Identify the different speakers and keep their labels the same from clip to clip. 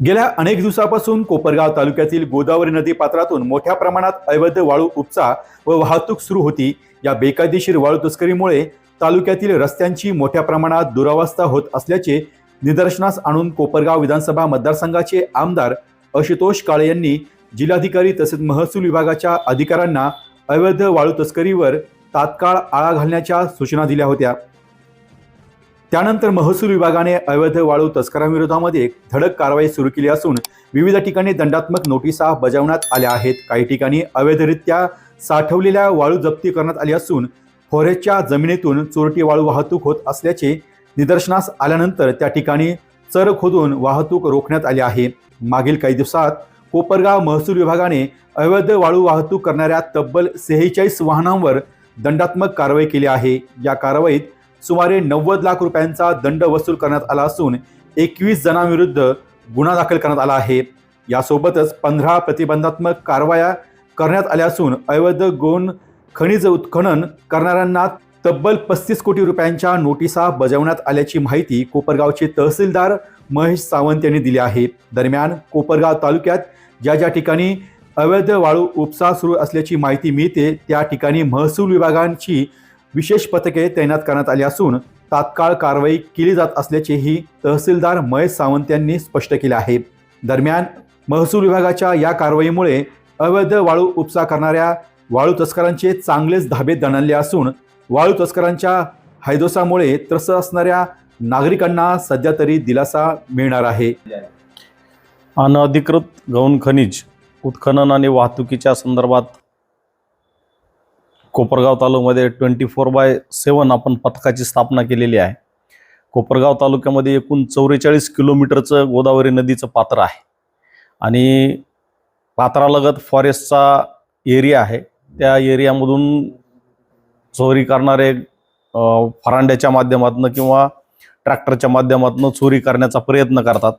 Speaker 1: गेल्या अनेक दिवसापासून कोपरगाव तालुक्यातील गोदावरी नदी पात्रातून मोठ्या प्रमाणात अवैध वाळू उपसा व वाहतूक सुरू होती. या बेकायदेशीर वाळू तस्करीमुळे तालुक्यातील रस्त्यांची मोठ्या प्रमाणात दुरावस्था होत असल्याचे निदर्शनास आणून कोपरगाव विधानसभा मतदारसंघाचे आमदार आशुतोष काळे यांनी जिल्हाधिकारी तसेच महसूल विभागाच्या अधिकाऱ्यांना अवैध वाळू तस्करीवर तात्काळ आळा घालण्याच्या सूचना दिल्या होत्या. त्यानंतर महसूल विभागाने अवैध वाळू तस्करांविरोधामध्ये धडक कारवाई सुरू केली असून विविध ठिकाणी दंडात्मक नोटिसा बजावण्यात आल्या आहेत. काही ठिकाणी अवैधरित्या साठवलेल्या वाळू जप्ती करण्यात आली असून फॉरेस्टच्या जमिनीतून चोरटी वाळू वाहतूक होत असल्याचे निदर्शनास आल्यानंतर त्या ठिकाणी चर खोदून वाहतूक रोखण्यात आली आहे. मागील काही दिवसात कोपरगाव महसूल विभागाने अवैध वाळू वाहतूक करणाऱ्या तब्बल सेहेचाळीस वाहनांवर दंडात्मक कारवाई केली आहे. या कारवाईत सुमारे नव्वद लाख रुपयांचा दंड वसूल करण्यात आला असून एकवीस जणांविरुद्ध गुन्हा दाखल करण्यात आला आहे. यासोबतच पंधरा प्रतिबंधात्मक कारवाया करण्यात आल्या असून अवैध गोन खनिज उत्खनन करणाऱ्यांना तब्बल पस्तीस कोटी रुपयांच्या नोटिसा बजावण्यात आल्याची माहिती कोपरगावचे तहसीलदार महेश सावंत यांनी दिली आहे. दरम्यान कोपरगाव तालुक्यात ज्या ज्या ठिकाणी अवैध वाळू उपसा सुरू असल्याची माहिती मिळते त्या ठिकाणी महसूल विभागांची विशेष पथके तैनात करण्यात आली असून तात्काळ कारवाई केली जात असल्याचेही तहसीलदार महेश सावंत यांनी स्पष्ट केले आहे. दरम्यान महसूल विभागाच्या या कारवाईमुळे अवैध वाळू उपसा करणाऱ्या वाळू तस्करांचे चांगलेच धाबे दणाणले असून वाळू तस्करांच्या हैदोसामुळे त्रस्त असणाऱ्या नागरिकांना सध्या तरी दिलासा मिळणार आहे.
Speaker 2: अनधिकृत गौण खनिज उत्खनन आणि वाहतुकीच्या संदर्भात कोपरगाव तालुक्यामध्ये ट्वेंटी फोर बाय सेवन आपण पथकाची स्थापना केलेली आहे. कोपरगाव तालुक्यामध्ये एकूण चौवेचाळीस किलोमीटरचं गोदावरी नदीचं पात्र आहे. आणि पात्रालगत फॉरेस्टचा एरिया आहे. त्या एरियामधून चोरी करणारे फरांड्याच्या माध्यमातून किंवा ट्रॅक्टरच्या माध्यमातून चोरी करण्याचा प्रयत्न करतात.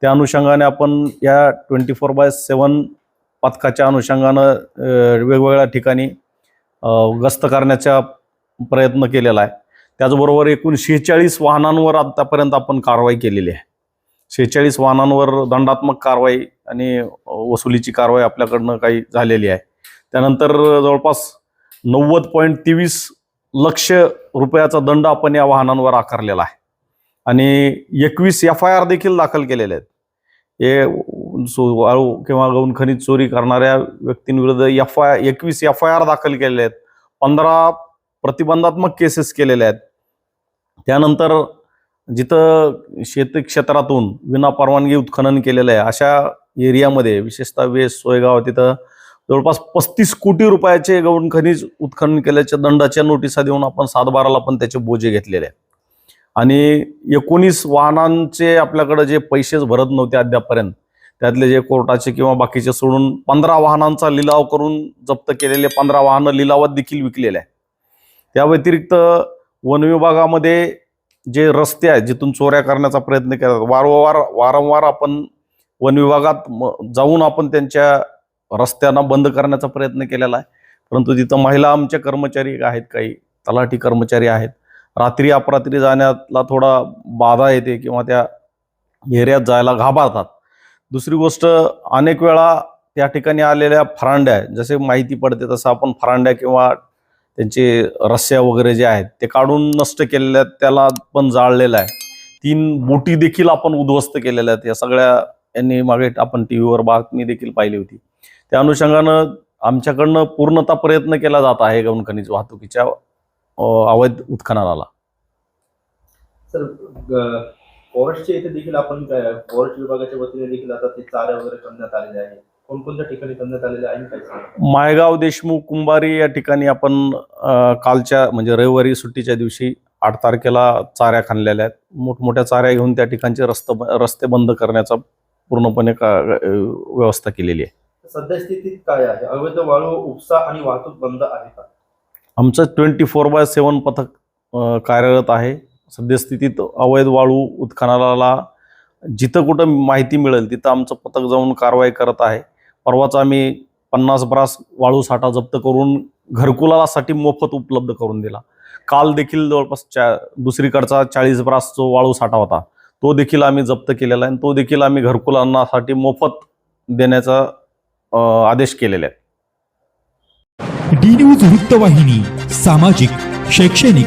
Speaker 2: त्या अनुषंगाने आपण या ट्वेंटी फोर बाय सेवन पथकाच्या अनुषंगानं वेगवेगळ्या ठिकाणी गस्त करण्याचा प्रयत्न केलेला आहे. त्याचबरोबर एकूण शेहेचाळीस वाहनांवर आतापर्यंत आपण कारवाई केलेली आहे. शेहेचाळीस वाहनांवर दंडात्मक कारवाई आणि वसुलीची कारवाई आपल्याकडनं काही झालेली आहे. त्यानंतर जवळपास नव्वद पॉईंट तेवीस लक्ष रुपयाचा दंड आपण या वाहनांवर आकारलेला आहे. आणि एकवीस एफ आय आर देखील दाखल केलेले आहेत. हे सो- वाळू किंवा गौण खनिज चोरी करणाऱ्या व्यक्तींविरुद्ध एफ आय एकवीस एफ आय आर दाखल केलेले आहेत. पंधरा प्रतिबंधात्मक केसेस केलेल्या आहेत. त्यानंतर जिथं शेती क्षेत्रातून विना परवानगी उत्खनन केलेलं आहे अशा एरियामध्ये विशेषतः वेस सोयगाव तिथं जवळपास पस्तीस कोटी रुपयाचे गौण खनिज उत्खनन केल्याच्या दंडाच्या नोटिसा देऊन आपण सातबाराला पण त्याचे बोजे घेतलेले आहेत. आणि एकोणीस वाहनांचे आपल्याकडे जे पैसेच भरत नव्हते अद्यापपर्यंत त्यातले जे कोर्टाचे किंवा बाकीचे सोडून पंधरा वाहनांचा लिलाव करून जप्त केलेले पंधरा वाहनं लिलावात देखील विकलेले आहे त्या व्यतिरिक्त वन विभागामध्ये जे रस्ते आहेत जिथून चोऱ्या करण्याचा प्रयत्न केला वारंवार वारंवार आपण वन विभागात जाऊन आपण त्यांच्या रस्त्यांना बंद करण्याचा प्रयत्न केलेला आहे. परंतु तिथं महिला आमच्या कर्मचारी आहेत काही तलाठी कर्मचारी आहेत. रात्री अपरात्री जाण्याला थोडा बाधा येते किंवा त्या एरियात जायला घाबरतात. दुसरी गोष्ट अनेक वेळा त्या ठिकाणी आलेल्या फरांड्या जसे माहिती पडते तसं आपण फरांड्या किंवा त्यांचे रस्स्या वगैरे जे आहेत ते काढून नष्ट केलेल्या आहेत त्याला पण जाळलेलं आहे. तीन बोटी देखील आपण उद्ध्वस्त केलेल्या आहेत. या सगळ्या यांनी मागे आपण टी व्हीवर बातमी देखील पाहिली होती. त्या अनुषंगानं आमच्याकडनं पूर्णतः प्रयत्न केला जात आहे गौण खनिज वाहतुकीच्या अवैध उत्खननाला.
Speaker 3: सर फॉरेस्टच्या इथे देखील आपण फॉरेस्ट विभागाच्या वतीने देखील आता ते चारा वगैरे करण्यात आलेले आहे कोणकोणत्या ठिकाणी करण्यात आलेले आहे काय सांगा
Speaker 2: मायगाव देशमुख कुंभारी या ठिकाणी आपण अ, कालच्या म्हणजे रविवारी सुट्टीच्या दिवशी आठ तारखेला चाऱ्या खाणलेल्या आहेत. मोठमोठ्या चाऱ्या घेऊन त्या ठिकाणचे रस्ते रस्ते बंद करण्याचा पूर्णपणे का अ, व्यवस्था केलेली आहे.
Speaker 3: सध्या स्थितीत काय आहे? अवैध वाळू उपसा आणि वाहतूक बंद आहे का?
Speaker 2: आमचं ट्वेंटी फोर बाय सेवन पथक अ, कार्यरत आहे. सद्यस्थितीत अवैध वाळू उत्खननाला जिथं कुठं माहिती मिळेल तिथं आमचं पथक जाऊन कारवाई करत आहे. परवाच आम्ही पन्नास ब्रास वाळू साठा जप्त करून घरकुलासाठी मोफत उपलब्ध करून दिला. काल देखील जवळपास चा दुसरीकडचा चाळीस ब्रास जो वाळू साठा होता तो देखील आम्ही जप्त केलेला आहे आणि तो देखील आम्ही घरकुलांनासाठी मोफत देण्याचा आदेश केलेले आहेत
Speaker 1: डी न्यूज वृत्तवाहिनी सामाजिक शैक्षणिक.